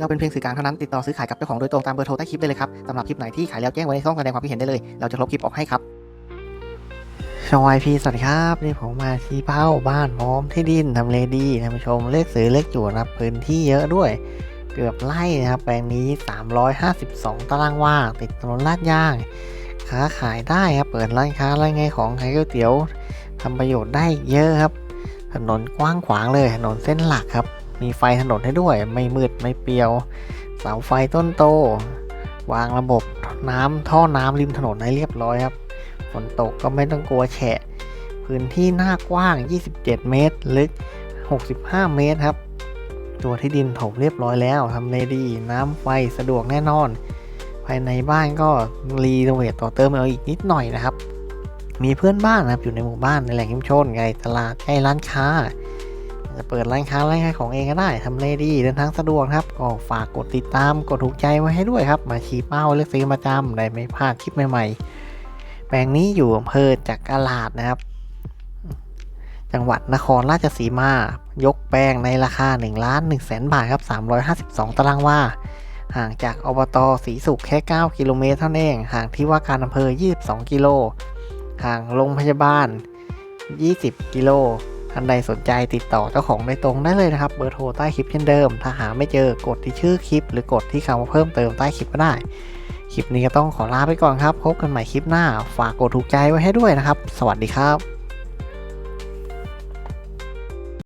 เราเป็นเพียงสื่อกลางเท่านั้นติดต่อซื้อขายกับเจ้าของโดยตรงตามเบอร์โทรใต้คลิปได้เลยครับสำหรับคลิปไหนที่ขายแล้วแจ้งไว้ในช่องแสดงความคิดเห็นได้เลย เราจะลบคลิปออกให้ครับชวายพีสวัสดีครับนี่ผมมาที่เป้าบ้านพร้อมที่ดินทำเลดีท่านผู้ชมเลขซื้อเลขจุนะครับพื้นที่เยอะด้วย เกือบไร่นะครับแปลงนี้ 352 ตารางวาติดถนนลาดยางค้าขายได้ครับเปิดร้านค้าร้านไงของขายก๋วยเตี๋ยวทำประโยชน์ได้เยอะครับ ถนนกว้างขวางเลยถนนเส้นหลักครับ มีไฟถนนให้ด้วย ไม่มืดไม่เปียว เสาไฟต้นโต วางระบบน้ำท่อน้ำริมถนนให้เรียบร้อยครับ ฝนตกก็ไม่ต้องกลัวแฉะ พื้นที่หน้ากว้าง 27 เมตร ลึก 65 เมตรครับ ตัวที่ดินถมเรียบร้อยแล้วทำเลดี น้ำไฟสะดวกแน่นอน ภายในบ้านก็รีโนเวทต่อเติมเอาอีกนิดหน่อยนะครับ มีเพื่อนบ้านนะครับอยู่ในหมู่บ้านในแหล่งชุมชนไงตลาดใกล้ร้านค้า จะเปิดร้านค้าร้านขายของเองก็ได้ทำเลดีเดินทางสะดวกครับ ก็ฝากกดติดตามกดถูกใจไว้ให้ด้วยครับ มาชี้เป้าเลือกซื้อมาจำได้ไม่พลาดคลิปใหม่ๆ แปลงนี้อยู่อำเภอจากกลาดนะครับ จังหวัดนครราชสีมา ยกแปลงในราคา1ล้าน1แสนบาทครับ352 ตารางวาห่างจากอบตศรีสุขแค่ 9 กิโลเมตรเท่านั้นเอง ห่างที่ว่าการอำเภอ 22 กิโล ห่างโรงพยาบาล 20 กิโล ท่านใดสนใจติดต่อเจ้าของโดยตรงได้เลยนะครับเบอร์โทรใต้คลิปเช่นเดิม ถ้าหาไม่เจอกดที่ชื่อคลิป หรือกดที่คำว่าเพิ่มเติมใต้คลิปก็ได้ คลิปนี้ก็ต้องขอลาไปก่อนครับ พบกันใหม่คลิปหน้า ฝากกดถูกใจไว้ให้ด้วยนะครับ สวัสดีครับ